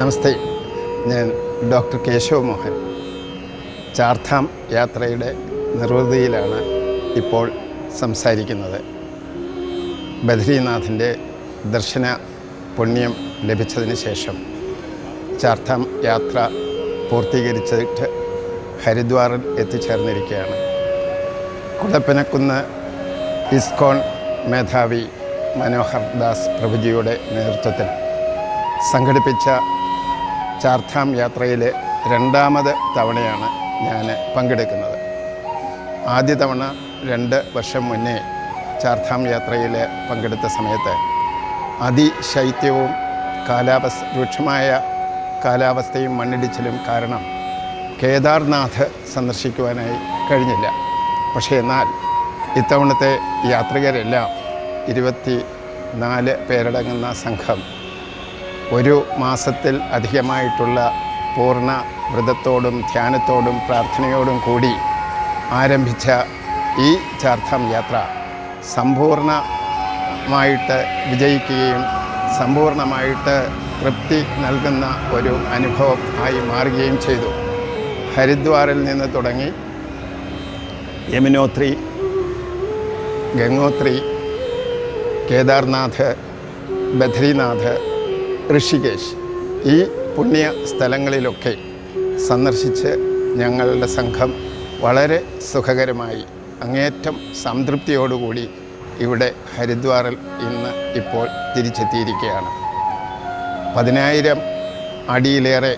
നമസ്തേ. ഞാൻ ഡോക്ടർ കേശവ് മോഹൻ. ചാർധാം യാത്രയുടെ നിർവൃതിയിലാണ് ഇപ്പോൾ സംസാരിക്കുന്നത്. ബദ്രീനാഥിന്റെ ദർശന പുണ്യം ലഭിച്ചതിന് ശേഷം ചാർധാം യാത്ര പൂർത്തീകരിച്ചിട്ട് ഹരിദ്വാറിൽ എത്തിച്ചേർന്നിരിക്കുകയാണ്. കുടപ്പനക്കുന്ന് ഇസ്കോൺ മേധാവി മനോഹർ ദാസ് പ്രഭുജിയുടെ നേതൃത്വത്തിൽ സംഘടിപ്പിച്ച ചാർധാം യാത്രയിൽ രണ്ടാമത് തവണയാണ് ഞാൻ പങ്കെടുക്കുന്നത്. ആദ്യ തവണ രണ്ട് വർഷം മുന്നേ ചാർധാം യാത്രയിൽ പങ്കെടുത്ത സമയത്ത് അതിശൈത്യവും കാലാവസ്ഥ രൂക്ഷമായ കാലാവസ്ഥയും മണ്ണിടിച്ചിലും കാരണം കേദാർനാഥ് സന്ദർശിക്കുവാനായി കഴിഞ്ഞില്ല. പക്ഷേ എന്നാൽ ഇത്തവണത്തെ യാത്രികരെല്ലാം ഇരുപത്തി നാല് പേരടങ്ങുന്ന സംഘം ഒരു മാസത്തിൽ അധികമായിട്ടുള്ള പൂർണ വ്രതത്തോടും ധ്യാനത്തോടും പ്രാർത്ഥനയോടും കൂടി ആരംഭിച്ച ഈ ചാർധാം യാത്ര സമ്പൂർണമായിട്ട് വിജയിക്കുകയും സമ്പൂർണമായിട്ട് തൃപ്തി നൽകുന്ന ഒരു അനുഭവം ആയി മാറുകയും ചെയ്തു. ഹരിദ്വാറിൽ നിന്ന് തുടങ്ങി യമുനോത്രി ഗംഗോത്രി കേദാർനാഥ് ബദ്രീനാഥ് ഋഷികേശ് ഈ പുണ്യ സ്ഥലങ്ങളിലൊക്കെ സന്ദർശിച്ച് ഞങ്ങളുടെ സംഘം വളരെ സുഖകരമായി അങ്ങേറ്റം സംതൃപ്തിയോടുകൂടി ഇവിടെ ഹരിദ്വാറിൽ ഇന്ന് ഇപ്പോൾ തിരിച്ചെത്തിയിരിക്കുകയാണ്. പതിനായിരം അടിയിലേറെ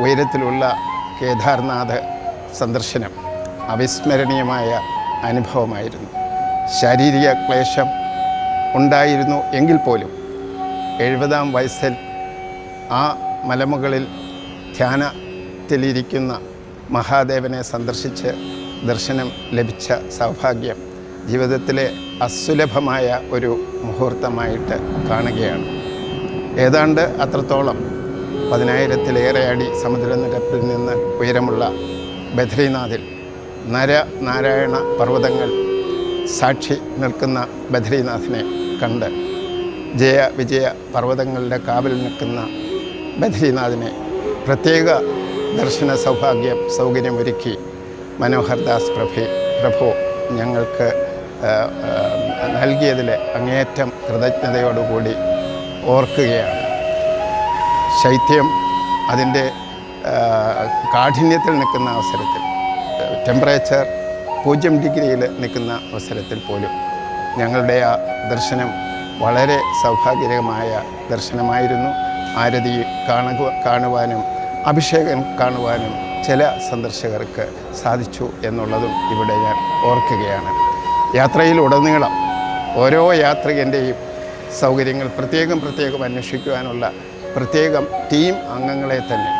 ഉയരത്തിലുള്ള കേദാർനാഥ് സന്ദർശനം അവിസ്മരണീയമായ അനുഭവമായിരുന്നു. ശാരീരിക ക്ലേശം ഉണ്ടായിരുന്നു എങ്കിൽ പോലും എഴുപതാം വയസ്സിൽ ആ മലമുകളിൽ ധ്യാനത്തിലിരിക്കുന്ന മഹാദേവനെ സന്ദർശിച്ച് ദർശനം ലഭിച്ച സൗഭാഗ്യം ജീവിതത്തിലെ അസുലഭമായ ഒരു മുഹൂർത്തമായിട്ട് കാണുകയാണ്. ഏതാണ്ട് അത്രത്തോളം പതിനായിരത്തിലേറെ അടി സമുദ്രനിരപ്പിൽ നിന്ന് ഉയരമുള്ള ബദ്രീനാഥിൽ നര നാരായണ പർവതങ്ങൾ സാക്ഷി നിൽക്കുന്ന ബദ്രീനാഥിനെ കണ്ട് ജയ വിജയ പർവതങ്ങളുടെ കാവൽ നിൽക്കുന്ന ബദ്രീനാഥിനെ പ്രത്യേക ദർശന സൗഭാഗ്യം സൗകര്യമൊരുക്കി മനോഹർ ദാസ് പ്രഭ പ്രഭു ഞങ്ങൾക്ക് നൽകിയതിൽ അങ്ങേയറ്റം കൃതജ്ഞതയോടുകൂടി ഓർക്കുകയാണ്. ശൈത്യം അതിന്റെ കാഠിന്യത്തിൽ നിൽക്കുന്ന അവസരത്തിൽ ടെമ്പറേച്ചർ പൂജ്യം ഡിഗ്രിയിൽ നിൽക്കുന്ന അവസരത്തിൽ പോലും ഞങ്ങളുടെ ആ ദർശനം വളരെ സൗഭാഗ്യകരമായ ദർശനമായിരുന്നു ആരതി കാണുക കാണുവാനും അഭിഷേകം കാണുവാനും ചില സന്ദർശകർക്ക് സാധിച്ചു എന്നുള്ളതും ഇവിടെ ഞാൻ ഓർക്കുകയാണ്. യാത്രയിൽ യാത്രയിലുടനീളം ഓരോ യാത്രികന്റെയും സൗകര്യങ്ങൾ പ്രത്യേകം പ്രത്യേകം അന്വേഷിക്കുവാനുള്ള പ്രത്യേകം ടീം അംഗങ്ങളെ തന്നെ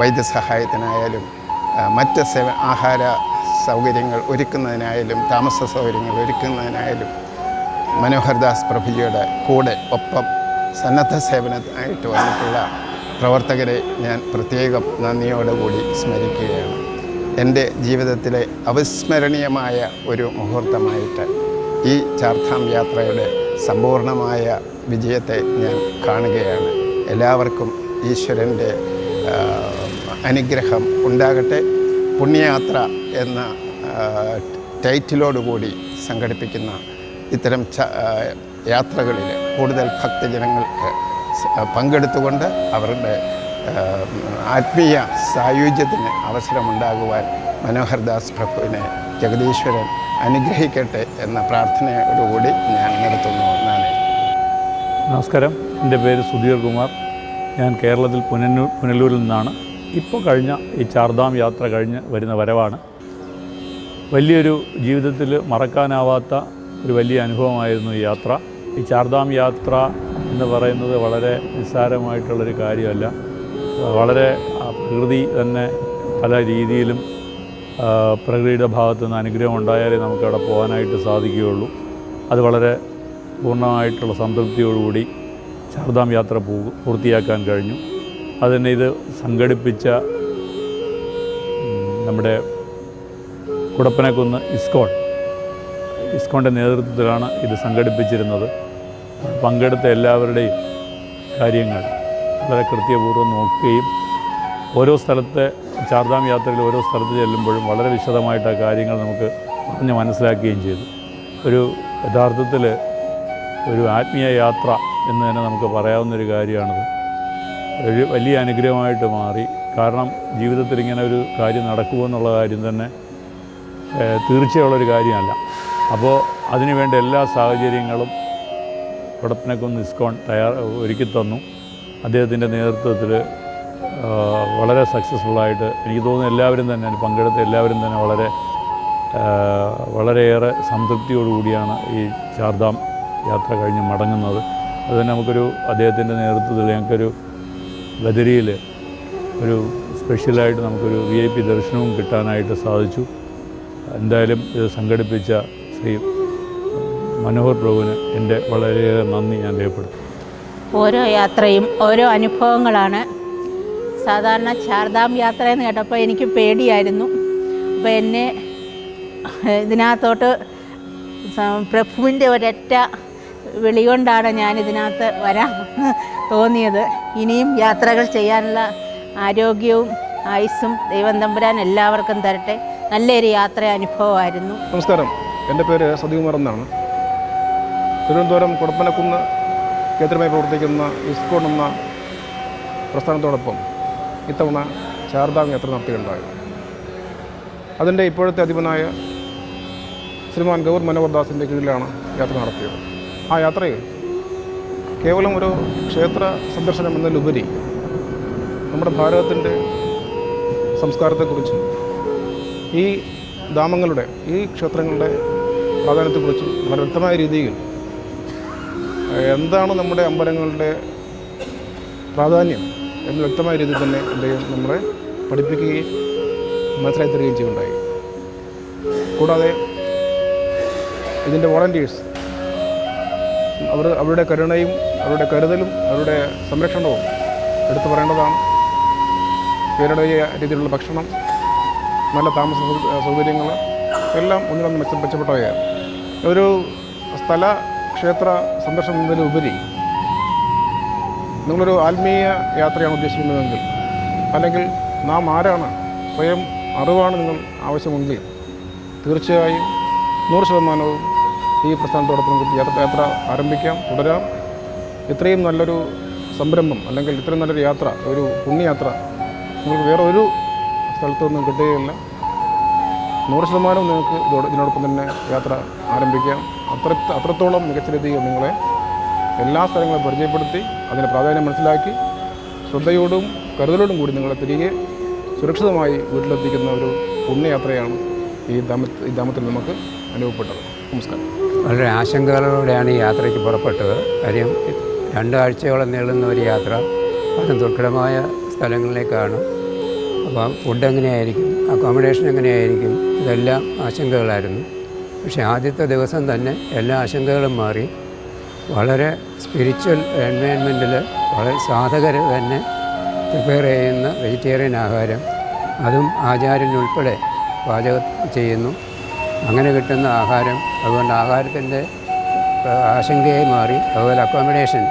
വൈദ്യസഹായത്തിനായാലും മറ്റ് സേവ ആഹാര സൗകര്യങ്ങൾ ഒരുക്കുന്നതിനായാലും താമസ സൗകര്യങ്ങൾ ഒരുക്കുന്നതിനായാലും മനോഹർ ദാസ് പ്രഭുജിയുടെ കൂടെ ഒപ്പം സന്നദ്ധ സേവനത്തിനായിട്ട് വന്നിട്ടുള്ള പ്രവർത്തകരെ ഞാൻ പ്രത്യേകം നന്ദിയോടുകൂടി സ്മരിക്കുകയാണ്. എന്റെ ജീവിതത്തിലെ അവിസ്മരണീയമായ ഒരു മുഹൂർത്തമായിട്ട് ഈ ചാർധാം യാത്രയുടെ സമ്പൂർണമായ വിജയത്തെ ഞാൻ കാണുകയാണ്. എല്ലാവർക്കും ഈശ്വരന്റെ അനുഗ്രഹം ഉണ്ടാകട്ടെ. പുണ്യയാത്ര എന്ന ടൈറ്റിലോടുകൂടി സംഘടിപ്പിക്കുന്ന ഇത്തരം യാത്രകളിൽ കൂടുതൽ ഭക്തജനങ്ങൾക്ക് പങ്കെടുത്തുകൊണ്ട് അവരുടെ ആത്മീയ സായുജ്യത്തിന് അവസരമുണ്ടാകുവാൻ മനോഹർദാസ് പ്രഭുവിനെ ജഗദീശ്വരൻ അനുഗ്രഹിക്കട്ടെ എന്ന പ്രാർത്ഥനയോടുകൂടി ഞാൻ നിർത്തുന്നു. നാണേ നമസ്കാരം. എന്റെ പേര് സുധീർ കുമാർ. ഞാൻ കേരളത്തിൽ പുനലൂർ പുനലൂരിൽ നിന്നാണ്. ഇപ്പോൾ കഴിഞ്ഞ ഈ ചാർധാം യാത്ര കഴിഞ്ഞ് വരുന്ന വരവാണ്. വലിയൊരു ജീവിതത്തിൽ മറക്കാനാവാത്ത ഒരു വലിയ അനുഭവമായിരുന്നു ഈ യാത്ര. ഈ ചാർധാം യാത്ര എന്ന് പറയുന്നത് വളരെ നിസ്സാരമായിട്ടുള്ളൊരു കാര്യമല്ല. വളരെ പ്രകൃതി തന്നെ പല രീതിയിലും പ്രകൃതിയുടെ ഭാഗത്തു നിന്ന് അനുഗ്രഹം ഉണ്ടായാലേ നമുക്കവിടെ പോകാനായിട്ട് സാധിക്കുകയുള്ളൂ. അത് വളരെ പൂർണമായിട്ടുള്ള സംതൃപ്തിയോടുകൂടി ചാർധാം യാത്ര പൂർത്തിയാക്കാൻ കഴിഞ്ഞു. അതിനെ ഇത് സംഘടിപ്പിച്ച നമ്മുടെ കുടപ്പനക്കുന്ന് ഇസ്കോൺ ഇസ്കോണിന്റെ നേതൃത്വത്തിലാണ് ഇത് സംഘടിപ്പിച്ചിരുന്നത്. പങ്കെടുത്ത എല്ലാവരുടെയും കാര്യങ്ങൾ വളരെ കൃത്യപൂർവം നോക്കുകയും ഓരോ സ്ഥലത്തെ ചാർധാം യാത്രയിൽ ഓരോ സ്ഥലത്ത് ചെല്ലുമ്പോഴും വളരെ വിശദമായിട്ട് ആ കാര്യങ്ങൾ നമുക്ക് പറഞ്ഞ് മനസ്സിലാക്കുകയും ചെയ്തു. ഒരു യഥാർത്ഥത്തിൽ ഒരു ആത്മീയ യാത്ര എന്ന് തന്നെ നമുക്ക് പറയാവുന്നൊരു കാര്യമാണത്. ഒരു വലിയ അനുഗ്രഹമായിട്ട് മാറി. കാരണം ജീവിതത്തിൽ ഇങ്ങനെ ഒരു കാര്യം നടക്കുമോ എന്നുള്ള കാര്യം തന്നെ തീർച്ചയുള്ളൊരു കാര്യമല്ല. അപ്പോൾ അതിനുവേണ്ട എല്ലാ സാഹചര്യങ്ങളും കൊടപ്പനക്കുന്ന് ഇസ്കോൺ തയ്യാർ ഒരുക്കി തന്നു. അദ്ദേഹത്തിന്റെ നേതൃത്വത്തിൽ വളരെ സക്സസ്ഫുള്ളായിട്ട് എനിക്ക് തോന്നുന്നു എല്ലാവരും തന്നെ പങ്കെടുത്ത എല്ലാവരും തന്നെ വളരെ വളരെയേറെ സംതൃപ്തിയോടുകൂടിയാണ് ഈ ചാർധാം യാത്ര കഴിഞ്ഞ് മടങ്ങുന്നത്. അതുതന്നെ നമുക്കൊരു അദ്ദേഹത്തിന്റെ നേതൃത്വത്തിൽ ഞങ്ങൾക്കൊരു ബദരിയിൽ ഒരു സ്പെഷ്യലായിട്ട് നമുക്കൊരു വി ഐ പി ദർശനവും കിട്ടാനായിട്ട് സാധിച്ചു. എന്തായാലും ഇത് സംഘടിപ്പിച്ച ശ്രീ മനോഹർ പ്രഭുവിന് എന്റെ വളരെയേറെ നന്ദി ഞാൻ രേഖപ്പെടുത്തും ഓരോ യാത്രയും ഓരോ അനുഭവങ്ങളാണ്. സാധാരണ ചാർധാം യാത്ര എന്ന് കേട്ടപ്പോൾ എനിക്ക് പേടിയായിരുന്നു. അപ്പോൾ എന്നെ ഇതിനകത്തോട്ട് പ്രഭുവിന്റെ ഒരൊറ്റ വിളി കൊണ്ടാണ് ഞാൻ ഇതിനകത്ത് വരാൻ തോന്നിയത്. ഇനിയും യാത്രകൾ ചെയ്യാനുള്ള ആരോഗ്യവും ആയുസ്സും ദൈവം തമ്പുരാൻ എല്ലാവർക്കും തരട്ടെ. നല്ലൊരു യാത്ര അനുഭവമായിരുന്നു. നമസ്കാരം. എന്റെ പേര് സതികുമാർ എന്നാണ്. തിരുവനന്തപുരം കുടപ്പനക്കുന്ന് കേന്ദ്രമായി പ്രവർത്തിക്കുന്ന ഇസ്കോൺ എന്ന പ്രസ്ഥാനത്തോടൊപ്പം ഇത്തവണ ചാർധാം യാത്ര നടത്തുകയുണ്ടായി. അതിന്റെ ഇപ്പോഴത്തെ അധിപനായ ശ്രീമാൻ ഗൗർ മനോഹർ ദാസിന്റെ കീഴിലാണ് യാത്ര നടത്തിയത്. ആ യാത്രയിൽ കേവലം ഒരു ക്ഷേത്ര സന്ദർശനം എന്നതിലുപരി നമ്മുടെ ഭാരതത്തിന്റെ സംസ്കാരത്തെക്കുറിച്ച് ഈ ധാമങ്ങളുടെ ഈ ക്ഷേത്രങ്ങളുടെ പ്രാധാന്യത്തെക്കുറിച്ചും വളരെ വ്യക്തമായ രീതിയിൽ എന്താണ് നമ്മുടെ അമ്പലങ്ങളുടെ പ്രാധാന്യം എന്ന് വ്യക്തമായ രീതിയിൽ തന്നെ അദ്ദേഹം നമ്മളെ പഠിപ്പിക്കുകയും മനസ്സിലാക്കി തരികയും ചെയ്യുണ്ടായി കൂടാതെ ഇതിന്റെ വോളണ്ടിയേഴ്സ് അവർ അവരുടെ കരുണയും അവരുടെ കരുതലും അവരുടെ സംരക്ഷണവും എടുത്തു പറയേണ്ടതാണ്. പേരുடைய രീതിയിലുള്ള ഭക്ഷണം നല്ല താമസ സൗകര്യങ്ങൾ എല്ലാം ഒന്നിനൊന്ന് മെച്ച മെച്ചപ്പെട്ടവയാണ്. ഒരു സ്ഥല ക്ഷേത്ര സന്ദർശനം എന്നതിലുപരി നിങ്ങളൊരു ആത്മീയ യാത്രയാണ് ഉദ്ദേശിക്കുന്നതെങ്കിൽ അല്ലെങ്കിൽ നാം ആരാണ് സ്വയം അറിവാണ് നിങ്ങൾ ആവശ്യമെങ്കിൽ തീർച്ചയായും നൂറ് ശതമാനവും ഈ പ്രസ്ഥാനത്തോടൊപ്പം നമുക്ക് യാത്ര യാത്ര ആരംഭിക്കാം തുടരാം. ഇത്രയും നല്ലൊരു സംരംഭം അല്ലെങ്കിൽ ഇത്രയും നല്ലൊരു യാത്ര ഒരു പുണ്യയാത്ര നിങ്ങൾക്ക് വേറെ ഒരു സ്ഥലത്തൊന്നും കിട്ടുകയില്ല. നൂറ് ശതമാനം നിങ്ങൾക്ക് ഇതോട് ഇതിനോടൊപ്പം തന്നെ യാത്ര ആരംഭിക്കാം. അത്ര അത്രത്തോളം മികച്ച രീതിയിൽ നിങ്ങളെ എല്ലാ സ്ഥലങ്ങളും പരിചയപ്പെടുത്തി അതിന്റെ പ്രാധാന്യം മനസ്സിലാക്കി ശ്രദ്ധയോടും കരുതലോടും കൂടി നിങ്ങളെ തിരികെ സുരക്ഷിതമായി വീട്ടിലെത്തിക്കുന്ന ഒരു പുണ്യയാത്രയാണ് ഈ ധാമ ഈ ധാമത്തിൽ നമുക്ക് അനുഭവപ്പെട്ടത്. നമസ്കാരം. വളരെ ആശങ്കകളോടെയാണ് ഈ യാത്രയ്ക്ക് പുറപ്പെട്ടത്. കാര്യം രണ്ടാഴ്ചയോളം നീളുന്ന ഒരു യാത്ര വളരെ ദുർഘടമായ സ്ഥലങ്ങളിലേക്കാണ് അപ്പം ഫുഡ് എങ്ങനെയായിരിക്കും? അക്കോമഡേഷൻ എങ്ങനെയായിരിക്കും? ഇതെല്ലാം ആശങ്കകളായിരുന്നു. പക്ഷേ ആദ്യത്തെ ദിവസം തന്നെ എല്ലാ ആശങ്കകളും മാറി. വളരെ സ്പിരിച്വൽ എൻവയൺമെന്റിൽ വളരെ സാധകർ തന്നെ പ്രിപ്പയർ ചെയ്യുന്ന വെജിറ്റേറിയൻ ആഹാരം. അതും ആചാര്യനുൾപ്പെടെ പാചകം ചെയ്യുന്നു. അങ്ങനെ കിട്ടുന്ന ആഹാരം അതുകൊണ്ട് ആഹാരത്തിന്റെ ആശങ്കയായി മാറി. അതുപോലെ അക്കോമഡേഷൻ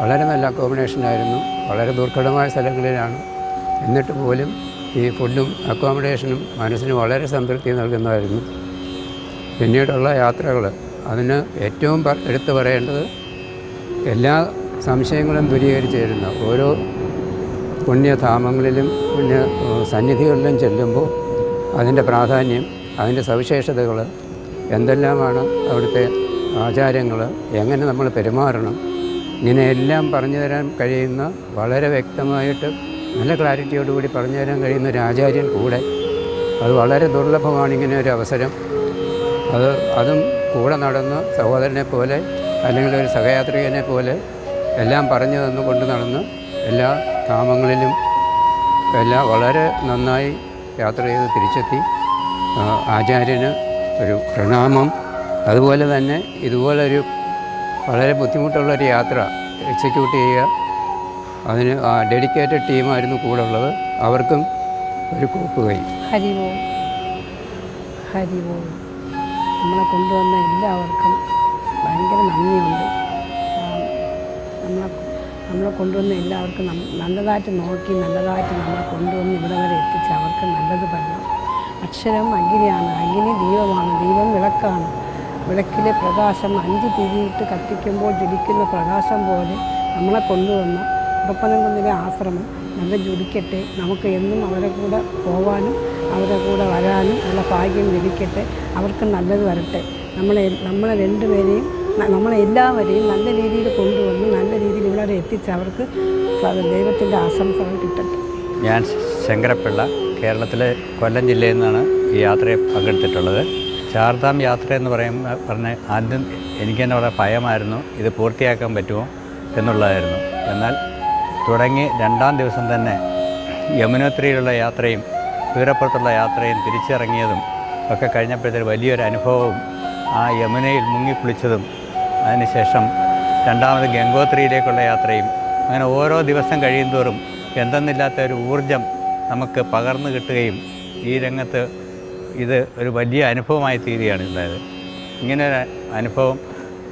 വളരെ നല്ല അക്കോമഡേഷനായിരുന്നു വളരെ ദുർഘടമായ സ്ഥലങ്ങളിലാണ് എന്നിട്ട് പോലും ഈ ഫുഡും അക്കോമഡേഷനും മനസ്സിന് വളരെ സംതൃപ്തി നൽകുന്നതായിരുന്നു. പിന്നീടുള്ള യാത്രകൾ. അതിന് ഏറ്റവും എടുത്തു പറയേണ്ടത് എല്ലാ സംശയങ്ങളും ദൂരീകരിച്ച് തരുന്ന ഓരോ പുണ്യധാമങ്ങളിലും പുണ്യ സന്നിധികളിലും ചെല്ലുമ്പോൾ അതിന്റെ പ്രാധാന്യം അതിന്റെ സവിശേഷതകൾ എന്തെല്ലാമാണ് അവിടുത്തെ ആചാരങ്ങൾ എങ്ങനെ നമ്മൾ പെരുമാറണം ഇങ്ങനെയെല്ലാം പറഞ്ഞു തരാൻ കഴിയുന്ന വളരെ വ്യക്തമായിട്ട് നല്ല ക്ലാരിറ്റിയോടുകൂടി പറഞ്ഞു തരാൻ കഴിയുന്ന ഒരു ആചാര്യൻ കൂടെ. അത് വളരെ ദുർലഭമാണ് ഇങ്ങനെ ഒരു അവസരം. അത് അതും കൂടെ നടന്ന് സഹോദരനെ പോലെ അല്ലെങ്കിൽ ഒരു സഹയാത്രികനെ പോലെ എല്ലാം പറഞ്ഞു തന്നു കൊണ്ട് നടന്ന് എല്ലാ ഗ്രാമങ്ങളിലും എല്ലാം വളരെ നന്നായി യാത്ര ചെയ്ത് തിരിച്ചെത്തി. ആചാര്യന് ഒരു പ്രണാമം. അതുപോലെ തന്നെ ഇതുപോലൊരു വളരെ ബുദ്ധിമുട്ടുള്ളൊരു യാത്ര എക്സിക്യൂട്ട് ചെയ്യുക അതിന് ഡെഡിക്കേറ്റഡ് ടീമായിരുന്നു കൂടെ ഉള്ളത്. അവർക്കും ഒരു കൂപ്പ് കൈ. ഹരി ഓം ഹരി ഓം നമ്മളെ കൊണ്ടുവന്ന എല്ലാവർക്കും ഭയങ്കര നന്ദിയുണ്ട്. നമ്മളെ നമ്മളെ കൊണ്ടുവന്ന എല്ലാവർക്കും നല്ലതായിട്ട് നോക്കി നല്ലതായിട്ട് നമ്മളെ കൊണ്ടുവന്ന് ഇവിടെ വരെ എത്തിച്ച് അവർക്ക് നല്ലത് പറഞ്ഞു. അക്ഷരം അഗ്നിയാണ്. അഗ്നി ദീപമാണ് ദീപം വിളക്കാണ്. വിളക്കിലെ പ്രകാശം അഞ്ച് തിരിയിട്ട് കത്തിക്കുമ്പോൾ ജ്വലിക്കുന്ന പ്രകാശം പോലെ നമ്മളെ കൊണ്ടുവന്ന ഉടപ്പനംകുന്നിലെ ആശ്രമം നല്ല ജുലിക്കട്ടെ നമുക്ക് എന്നും അവരെ കൂടെ പോവാനും അവരെ കൂടെ വരാനും ഉള്ള ഭാഗ്യം ലഭിക്കട്ടെ. അവർക്ക് നല്ലത് വരട്ടെ. നമ്മളെ നമ്മളെ രണ്ടുപേരെയും നമ്മളെ എല്ലാവരെയും നല്ല രീതിയിൽ കൊണ്ടുവന്ന് നല്ല രീതിയിൽ ഇവിടെ എത്തിച്ച് അവർക്ക് ദൈവത്തിന്റെ ആശംസകൾ കിട്ടട്ടെ. ഞാൻ ശങ്കരപ്പിള്ള കേരളത്തിലെ കൊല്ലം ജില്ലയിൽ നിന്നാണ് ഈ യാത്രയെ പങ്കെടുത്തിട്ടുള്ളത്. ചാർധാം യാത്ര എന്ന് പറയുന്ന പറഞ്ഞ ആദ്യം എനിക്ക് തന്നെ വളരെ ഭയമായിരുന്നു ഇത് പൂർത്തിയാക്കാൻ പറ്റുമോ എന്നുള്ളതായിരുന്നു. എന്നാൽ തുടങ്ങി രണ്ടാം ദിവസം തന്നെ യമുനോത്രിയിലുള്ള യാത്രയും വീരപ്പുറത്തുള്ള യാത്രയും തിരിച്ചിറങ്ങിയതും ഒക്കെ കഴിഞ്ഞപ്പോഴത്തേക്ക് വലിയൊരു അനുഭവവും ആ യമുനയിൽ മുങ്ങിക്കുളിച്ചതും അതിനുശേഷം രണ്ടാമത് ഗംഗോത്രിയിലേക്കുള്ള യാത്രയും അങ്ങനെ ഓരോ ദിവസം കഴിയുന്തോറും എന്തെന്നില്ലാത്ത ഒരു ഊർജം നമുക്ക് പകർന്നു കിട്ടുകയും ഈ രംഗത്ത് ഇത് ഒരു വലിയ അനുഭവമായി തീരുകയാണ് ഉണ്ടായത്. ഇങ്ങനെ അനുഭവം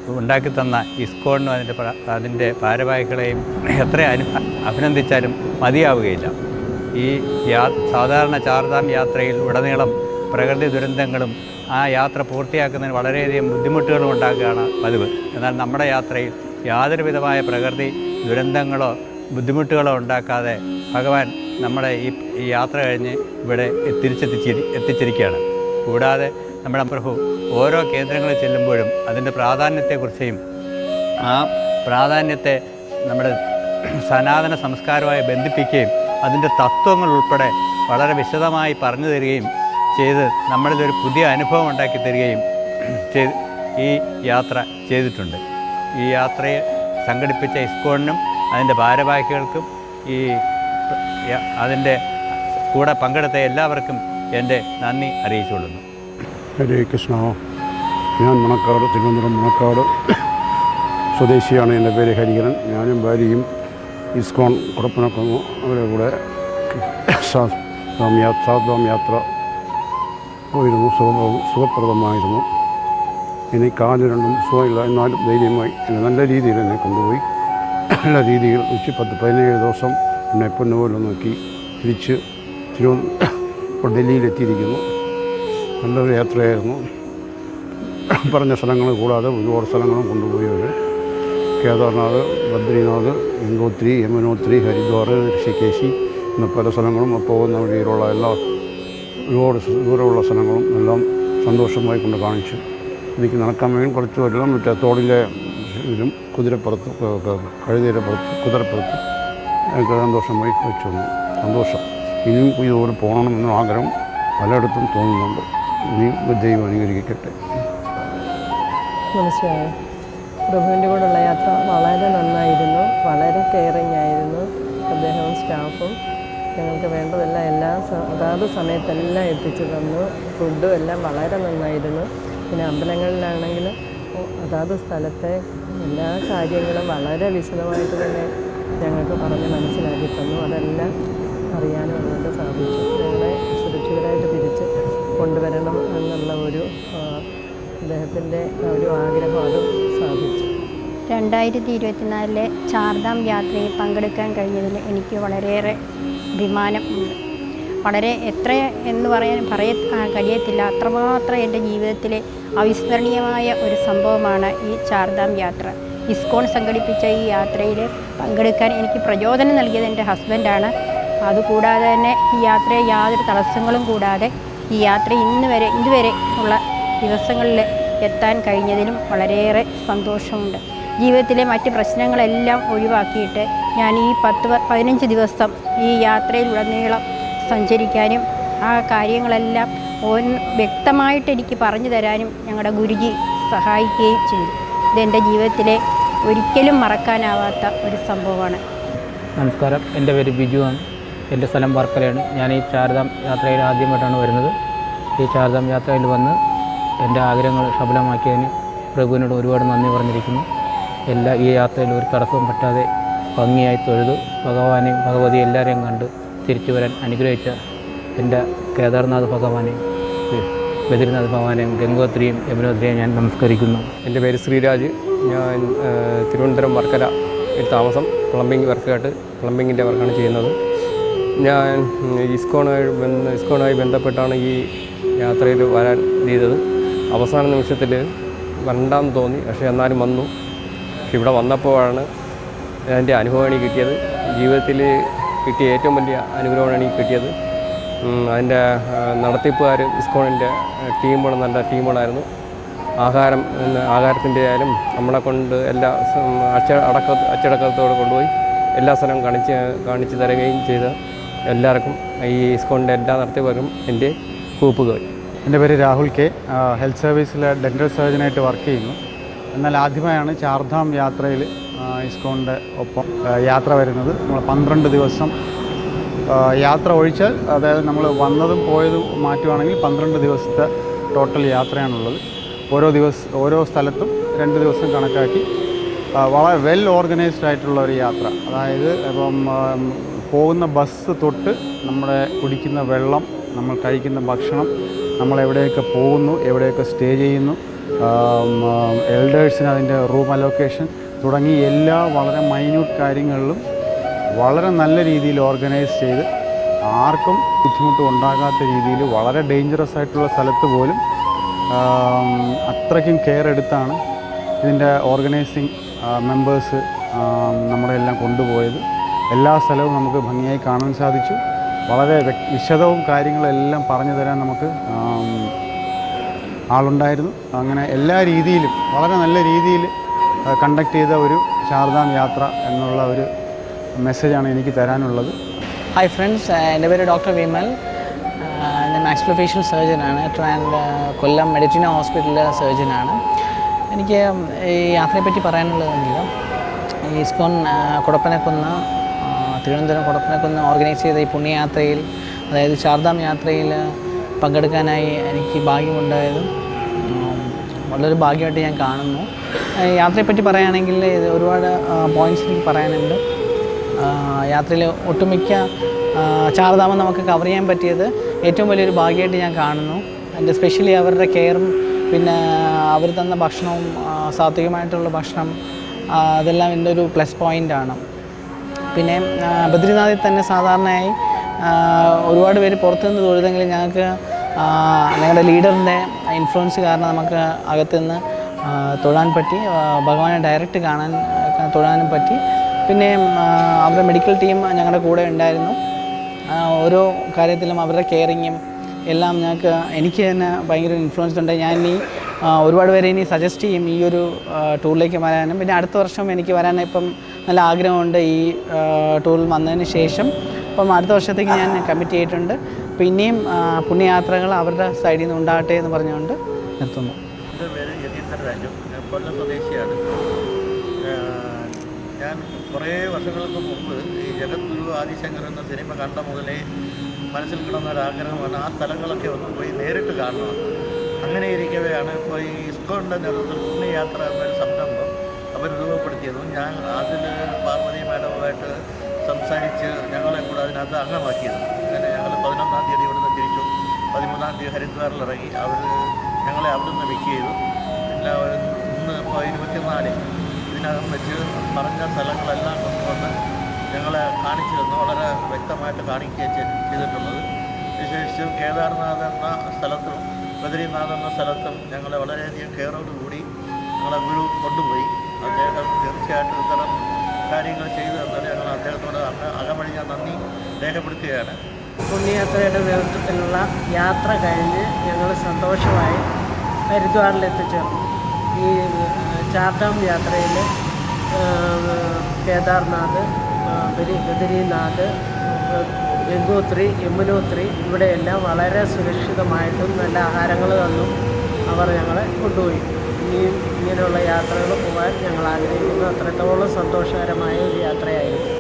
ഉണ്ടാക്കി തന്ന ഇസ്കോണിനും അതിന്റെ അതിന്റെ ഭാരവാഹികളെയും എത്ര അഭിനന്ദിച്ചാലും മതിയാവുകയില്ല. ഈ യാ സാധാരണ ചാർധാം യാത്രയിൽ ഉടനീളം പ്രകൃതി ദുരന്തങ്ങളും ആ യാത്ര പൂർത്തിയാക്കുന്നതിന് വളരെയധികം ബുദ്ധിമുട്ടുകളും ഉണ്ടാക്കുകയാണ് പതിവ്. എന്നാൽ നമ്മുടെ യാത്രയിൽ യാതൊരു വിധമായ പ്രകൃതി ദുരന്തങ്ങളോ ബുദ്ധിമുട്ടുകളോ ഉണ്ടാക്കാതെ ഭഗവാൻ നമ്മുടെ ഈ യാത്ര കഴിഞ്ഞ് ഇവിടെ തിരിച്ചെത്തിച്ചിരി എത്തിച്ചിരിക്കുകയാണ്. കൂടാതെ നമ്മുടെ പ്രഭു ഓരോ കേന്ദ്രങ്ങളിൽ ചെല്ലുമ്പോഴും അതിന്റെ പ്രാധാന്യത്തെക്കുറിച്ചും ആ പ്രാധാന്യത്തെ നമ്മുടെ സനാതന സംസ്കാരവുമായി ബന്ധിപ്പിക്കുകയും അതിന്റെ തത്വങ്ങൾ ഉൾപ്പെടെ വളരെ വിശദമായി പറഞ്ഞു തരികയും ചെയ്ത് നമ്മളിതൊരു പുതിയ അനുഭവം ഉണ്ടാക്കി തരികയും ചെയ്ത് ഈ യാത്ര ചെയ്തിട്ടുണ്ട്. ഈ യാത്രയെ സംഘടിപ്പിച്ച ഇസ്കോണിനും അതിന്റെ ഭാരവാഹികൾക്കും ഈ അതിന്റെ കൂടെ പങ്കെടുത്ത എല്ലാവർക്കും എന്റെ നന്ദി അറിയിച്ചുകൊള്ളുന്നു. ഹരേ കൃഷ്ണ. ഞാൻ മണക്കാട് തിരുവനന്തപുരം മണക്കാട് സ്വദേശിയാണ്. എന്റെ പേര് ഹരിഹരൻ. ഞാനും ഭാര്യയും ഇസ്കോൺ കുടപ്പനക്കുന്നു അവരെ കൂടെ സാധാം യാത്ര പോയിരുന്നു. സുഖ സുഖപ്രദമായിരുന്നു. ഇനി കാൽ രണ്ടും സുഖമില്ല. എന്നാലും ധൈര്യമായി എന്നെ നല്ല രീതിയിൽ എന്നെ കൊണ്ടുപോയി. നല്ല രീതിയിൽ ഉച്ച പത്ത് പതിനേഴ് ദിവസം എന്നെ പൊന്നുപോലെ നോക്കി തിരിച്ച് തിരുവനന്തപുരം ഡൽഹിയിലെത്തിയിരിക്കുന്നു. നല്ലൊരു യാത്രയായിരുന്നു. പറഞ്ഞ സ്ഥലങ്ങൾ കൂടാതെ ഒരുപാട് സ്ഥലങ്ങളും കൊണ്ടുപോയി അവർ കേദാർനാഥ് ബദ്രിനാഥ് ഗംഗോത്രി യമുനോത്രി ഹരിദ്വാർ ഋഷികേശി എന്ന പല സ്ഥലങ്ങളും പോകുന്ന വഴിയിലുള്ള എല്ലാ ഒരുപാട് ദൂരമുള്ള സ്ഥലങ്ങളും എല്ലാം സന്തോഷമായി കൊണ്ട് കാണിച്ചു. എനിക്ക് നടക്കാൻ വേണ്ടി കുറച്ച് വരണം മറ്റേ തോടിന്റെ ഇതിലും കുതിരപ്പുറത്ത് കഴുതയുടെ പുറത്ത് കുതിരപ്പുറത്ത് എനിക്ക് സന്തോഷമായി വെച്ചു. സന്തോഷം. ഇനിയും ഇതുപോലെ പോകണമെന്ന ആഗ്രഹം പലയിടത്തും തോന്നുന്നുണ്ട്. ഇനിയും ദൈവം അനുകരിക്കട്ടെ മനസ്സിലായോ? പ്രഭുവിന്റെ കൂടെയുള്ള യാത്ര വളരെ നന്നായിരുന്നു. വളരെ കെയറിങ് ആയിരുന്നു. അദ്ദേഹവും സ്റ്റാഫും ഞങ്ങൾക്ക് വേണ്ടതെല്ലാം എല്ലാ അതാത് സമയത്തെല്ലാം എത്തിച്ചു തന്നു. ഫുഡും എല്ലാം വളരെ നന്നായിരുന്നു. പിന്നെ അമ്പലങ്ങളിലാണെങ്കിൽ അതാത് സ്ഥലത്തെ എല്ലാ കാര്യങ്ങളും വളരെ വിശദമായിട്ട് തന്നെ ഞങ്ങൾക്ക് പറഞ്ഞ് മനസ്സിലാക്കി തന്നു. അതെല്ലാം അറിയാനും അതുകൊണ്ട് സാധിച്ചു. ഞങ്ങളെ സുരക്ഷിതരായിട്ട് തിരിച്ച് കൊണ്ടുവരണം എന്നുള്ള ഒരു അദ്ദേഹത്തിന്റെ ഒരു ആഗ്രഹം അത് സാധിച്ചു. രണ്ടായിരത്തി ഇരുപത്തിനാലിലെ ചാർധാം യാത്രയിൽ പങ്കെടുക്കാൻ കഴിഞ്ഞതിൽ എനിക്ക് വളരെയേറെ അഭിമാനം ഉണ്ട്. വളരെ എത്ര എന്ന് പറയാൻ പറയ കഴിയത്തില്ല. അത്രമാത്രം എന്റെ ജീവിതത്തിലെ അവിസ്മരണീയമായ ഒരു സംഭവമാണ് ഈ ചാർധാം യാത്ര. ഇസ്കോൺ സംഘടിപ്പിച്ച ഈ യാത്രയിൽ പങ്കെടുക്കാൻ എനിക്ക് പ്രചോദനം നൽകിയത് എന്റെ ഹസ്ബൻഡാണ്. അതുകൂടാതെ തന്നെ ഈ യാത്രയെ യാതൊരു തടസ്സങ്ങളും കൂടാതെ ഈ യാത്ര ഇന്ന് വരെ ഇതുവരെ ഉള്ള ദിവസങ്ങളിൽ എത്താൻ കഴിഞ്ഞതിലും വളരെയേറെ സന്തോഷമുണ്ട്. ജീവിതത്തിലെ മറ്റ് പ്രശ്നങ്ങളെല്ലാം ഒഴിവാക്കിയിട്ട് ഞാൻ ഈ പത്ത് പതിനഞ്ച് ദിവസം ഈ യാത്രയിലുടനീളം സഞ്ചരിക്കാനും ആ കാര്യങ്ങളെല്ലാം ഓൻ വ്യക്തമായിട്ട് എനിക്ക് പറഞ്ഞു തരാനും ഞങ്ങളുടെ ഗുരുജി സഹായിക്കുകയും ചെയ്തു. ഇതെന്റെ ജീവിതത്തിലെ ഒരിക്കലും മറക്കാനാവാത്ത ഒരു സംഭവമാണ്. നമസ്കാരം. എന്റെ പേര് ബിജു ആണ്. എന്റെ സ്ഥലം വർക്കലയാണ്. ഞാൻ ഈ ചാരധാം യാത്രയിൽ ആദ്യമായിട്ടാണ് വരുന്നത്. ഈ ചാരധാം യാത്രയിൽ വന്ന് എന്റെ ആഗ്രഹങ്ങൾ സഫലമാക്കിയതിന് പ്രഭുവിനോട് ഒരുപാട് നന്ദി പറഞ്ഞിരിക്കുന്നു. എല്ലാ ഈ യാത്രയിൽ ഒരു തടസ്സവും പറ്റാതെ ഭംഗിയായി തൊഴുതു. ഭഗവാനെയും ഭഗവതി എല്ലാവരെയും കണ്ട് തിരിച്ചു വരാൻ അനുഗ്രഹിച്ച എന്റെ കേദാർനാഥ് ഭഗവാനെയും ബദ്രിനാഥ് ഭഗവാനെയും ഗംഗോത്രിയും യമുനോത്രിയും ഞാൻ നമസ്കരിക്കുന്നു. എന്റെ പേര് ശ്രീരാജ്. ഞാൻ തിരുവനന്തപുരം വർക്കല. താമസം പ്ലംബിംഗ് വർക്കായിട്ട് പ്ലംബിങ്ങിന്റെ വർക്കാണ് ചെയ്യുന്നത്. ഞാൻ ഇസ്കോണുമായി ബന്ധ ഇസ്കോണുമായി ബന്ധപ്പെട്ടാണ് ഈ യാത്രയിൽ വരാൻ ചെയ്തത്. അവസാന നിമിഷത്തിൽ വരണ്ടാന്ന് തോന്നി പക്ഷേ എന്നാലും വന്നു. പക്ഷെ ഇവിടെ വന്നപ്പോഴാണ് എന്റെ അനുഭവമാണ് എനിക്ക് കിട്ടിയത്. ജീവിതത്തിൽ കിട്ടിയ ഏറ്റവും വലിയ അനുഗ്രഹമാണ് എനിക്ക് കിട്ടിയത്. അതിന്റെ നടത്തിപ്പുകാർ ഇസ്കോണിന്റെ ടീമുകൾ നല്ല ടീമുകളായിരുന്നു. ആഹാരം ആഹാരത്തിന്റെ ആയാലും നമ്മളെ കൊണ്ട് എല്ലാ സം- അച്ച അടക്ക അച്ചടക്കത്തോടെ കൊണ്ടുപോയി എല്ലാ സ്ഥലവും കാണിച്ച് കാണിച്ചു തരികയും ചെയ്ത എല്ലാവർക്കും ഈ ഇസ്കോണിന്റെ എല്ലാ വരും എന്റെ കൂപ്പുകൾ എന്റെ പേര് രാഹുൽ കെ. ഹെൽത്ത് സർവീസിലെ ഡെന്റൽ സർജനായിട്ട് വർക്ക് ചെയ്യുന്നു. എന്നാൽ ആദ്യമായാണ് ചാർധാം യാത്രയിൽ ഇസ്കോണിന്റെ ഒപ്പം യാത്ര വരുന്നത്. നമ്മൾ പന്ത്രണ്ട് ദിവസം യാത്ര ഒഴിച്ചാൽ അതായത് നമ്മൾ വന്നതും പോയതും മാറ്റുവാണെങ്കിൽ പന്ത്രണ്ട് ദിവസത്തെ ടോട്ടൽ യാത്രയാണുള്ളത്. ഓരോ ദിവസം ഓരോ സ്ഥലത്തും രണ്ട് ദിവസം കണക്കാക്കി വളരെ വെൽ ഓർഗനൈസ്ഡ് ആയിട്ടുള്ള ഒരു യാത്ര. അതായത് ഇപ്പം പോകുന്ന ബസ് തൊട്ട് നമ്മളെ കുടിക്കുന്ന വെള്ളം നമ്മൾ കഴിക്കുന്ന ഭക്ഷണം നമ്മൾ എവിടെയൊക്കെ പോകുന്നു എവിടെയൊക്കെ സ്റ്റേ ചെയ്യുന്നു എൽഡേഴ്സിന് അതിന്റെ റൂം അലോക്കേഷൻ തുടങ്ങി എല്ലാ വളരെ മൈന്യൂട്ട് കാര്യങ്ങളിലും വളരെ നല്ല രീതിയിൽ ഓർഗനൈസ് ചെയ്ത് ആർക്കും ബുദ്ധിമുട്ട് ഉണ്ടാകാത്ത രീതിയിൽ വളരെ ഡേഞ്ചറസ് ആയിട്ടുള്ള സ്ഥലത്ത് പോലും അത്രയ്ക്കും കെയർ എടുത്താണ് ഇതിന്റെ ഓർഗനൈസിങ് മെമ്പേഴ്സ് നമ്മുടെ എല്ലാം കൊണ്ടുപോയത്. എല്ലാ സ്ഥലവും നമുക്ക് ഭംഗിയായി കാണാൻ സാധിച്ചു. വളരെ വിശദവും കാര്യങ്ങളെല്ലാം പറഞ്ഞു തരാൻ നമുക്ക് ആളുണ്ടായിരുന്നു. അങ്ങനെ എല്ലാ രീതിയിലും വളരെ നല്ല രീതിയിൽ കണ്ടക്ട് ചെയ്ത ഒരു ശാരദാം യാത്ര എന്നുള്ള ഒരു മെസ്സേജാണ് എനിക്ക് തരാനുള്ളത്. ഹായ് ഫ്രണ്ട്സ് എന്റെ പേര് ഡോക്ടർ വിമൽ. ഞാൻ ഞാൻ സർജൻ സർജനാണ് ട്രാൻഡ് കൊല്ലം മെഡിറ്റിന ഹോസ്പിറ്റലിലെ സർജനാണ് എനിക്ക് ഈ യാത്രയെപ്പറ്റി പറയാനുള്ളതെങ്കിലും ഈ ഇസ്കോൺ ആ, കുടപ്പനക്കുന്ന് തിരുവനന്തപുരം കൊടപ്പനക്കുന്ന് ഓർഗനൈസ് ചെയ്ത ഈ പുണ്യയാത്രയിൽ അതായത് ചാർധാം യാത്രയിൽ പങ്കെടുക്കാനായി എനിക്ക് ഭാഗ്യമുണ്ടായത്. വളരെ ഭാഗ്യമായിട്ട് ഞാൻ കാണുന്നു. യാത്രയെപ്പറ്റി പറയുകയാണെങ്കിൽ ഇത് ഒരുപാട് പോയിന്റ്സ് എനിക്ക് പറയാനുണ്ട്. യാത്രയിൽ ഒട്ടുമിക്ക ചാർദാമം നമുക്ക് കവർ ചെയ്യാൻ പറ്റിയത് ഏറ്റവും വലിയൊരു ഭാഗ്യമായിട്ട് ഞാൻ കാണുന്നു. എന്റെ സ്പെഷ്യലി അവരുടെ കെയറും പിന്നെ അവർ തന്ന ഭക്ഷണവും സാത്വികമായിട്ടുള്ള ഭക്ഷണം അതെല്ലാം എന്റെ ഒരു പ്ലസ് പോയിന്റാണ് പിന്നെ ബദ്രിനാഥിൽ തന്നെ സാധാരണയായി ഒരുപാട് പേര് പുറത്തുനിന്ന് തൊഴുതെങ്കിലും ഞങ്ങൾക്ക് ഞങ്ങളുടെ ലീഡറിന്റെ ഇൻഫ്ലുവൻസ് കാരണം നമുക്ക് അകത്തുനിന്ന് തൊഴാൻ പറ്റി. ഭഗവാനെ ഡയറക്റ്റ് കാണാൻ തൊഴാനും പറ്റി. പിന്നെ അവരുടെ മെഡിക്കൽ ടീം ഞങ്ങളുടെ കൂടെ ഉണ്ടായിരുന്നു. ഓരോ കാര്യത്തിലും അവരുടെ കെയറിങ്ങും എല്ലാം ഞങ്ങൾക്ക് എനിക്ക് തന്നെ ഭയങ്കര ഇൻഫ്ലുവൻസ് ഉണ്ട്. ഞാൻ ആ, ഒരുപാട് പേരെ ഇനി സജസ്റ്റ് ചെയ്യും ഈ ഒരു ടൂറിലേക്ക് വരാനും. പിന്നെ അടുത്ത വർഷം എനിക്ക് വരാൻ ഇപ്പം നല്ല ആഗ്രഹമുണ്ട് ഈ ടൂറിൽ വന്നതിന് ശേഷം. അപ്പം അടുത്ത വർഷത്തേക്ക് ഞാൻ കമ്മിറ്റ് ചെയ്തിട്ടുണ്ട്. പിന്നെയും പുണ്യയാത്രകൾ അവരുടെ സൈഡിൽ നിന്ന് ഉണ്ടാകട്ടെ എന്ന് പറഞ്ഞുകൊണ്ട് നിർത്തുന്നു. ഞാൻ ഞാൻ കുറേ വർഷങ്ങൾക്ക് മുമ്പ് ഈ ജഗദ്ഗുരു ആദിശങ്കർ എന്ന സിനിമ കണ്ട മുതലേ മനസ്സിൽ കിടന്ന ഒരു ആഗ്രഹമാണ് ആ സ്ഥലങ്ങളൊക്കെ ഒന്ന് പോയി നേരിട്ട് കാണണം. അങ്ങനെ ഇരിക്കവെയാണ് ഇപ്പോൾ ഈ ഇസ്കോണിന്റെ നേതൃത്വത്തിൽ പുണ്യയാത്ര എന്നൊരു സംരംഭം അവർ രൂപപ്പെടുത്തിയതും ഞാൻ അതിൽ പാർവതി മാഡവുമായിട്ട് സംസാരിച്ച് ഞങ്ങളെ കൂടെ അതിനകത്ത് അംഗമാക്കിയത്. അങ്ങനെ ഞങ്ങൾ പതിനൊന്നാം തീയതി ഇവിടുന്ന് തിരിച്ചു. പതിമൂന്നാം തീയതി ഹരിദ്വാറിൽ ഇറങ്ങി. അവർ ഞങ്ങളെ അവിടുന്ന് പിക്ക് ചെയ്തു. പിന്നെ ഒരു ഇന്ന് ഇപ്പോൾ ഇരുപത്തിനാല്. ഇതിനകം വെച്ച് പറഞ്ഞ സ്ഥലങ്ങളെല്ലാം കൊണ്ടുവന്ന് ഞങ്ങളെ കാണിച്ചു തന്നു. വളരെ വ്യക്തമായിട്ട് കാണിക്കുകയും ചെയ്- ചെയ്തിട്ടുള്ളത്. വിശേഷിച്ചും കേദാർനാഥ് എന്ന സ്ഥലത്തും ബദരിനാഥ് എന്ന സ്ഥലത്തും ഞങ്ങളെ വളരെയധികം കെയറോടുകൂടി ഞങ്ങളെ ഗുരു കൊണ്ടുപോയി. അദ്ദേഹം തീർച്ചയായിട്ടും ഇത്തരം കാര്യങ്ങൾ ചെയ്തു തന്നത് ഞങ്ങൾ അദ്ദേഹത്തോട് അകമഴി അകമഴിഞ്ഞ നന്ദി രേഖപ്പെടുത്തുകയാണ്. പുണ്യയാത്രയുടെ നേതൃത്വത്തിലുള്ള യാത്ര കഴിഞ്ഞ് ഞങ്ങൾ സന്തോഷമായി ഹരിദ്വാറിൽ എത്തിച്ചേർന്നു ഈ ചാർദാം യാത്രയിൽ കേദാർനാഥ് ബദരീനാഥ് ഗംഗോത്രി യമുനോത്രി ഇവിടെയെല്ലാം വളരെ സുരക്ഷിതമായിട്ടും നല്ല ആഹാരങ്ങൾ തന്നും. അവർ ഞങ്ങളെ കൊണ്ടുപോയി. ഇനിയും ഇങ്ങനെയുള്ള യാത്രകൾ പോകാൻ ഞങ്ങൾ ആഗ്രഹിക്കുന്നു. അത്രത്തോളം സന്തോഷകരമായ ഒരു യാത്രയായിരുന്നു.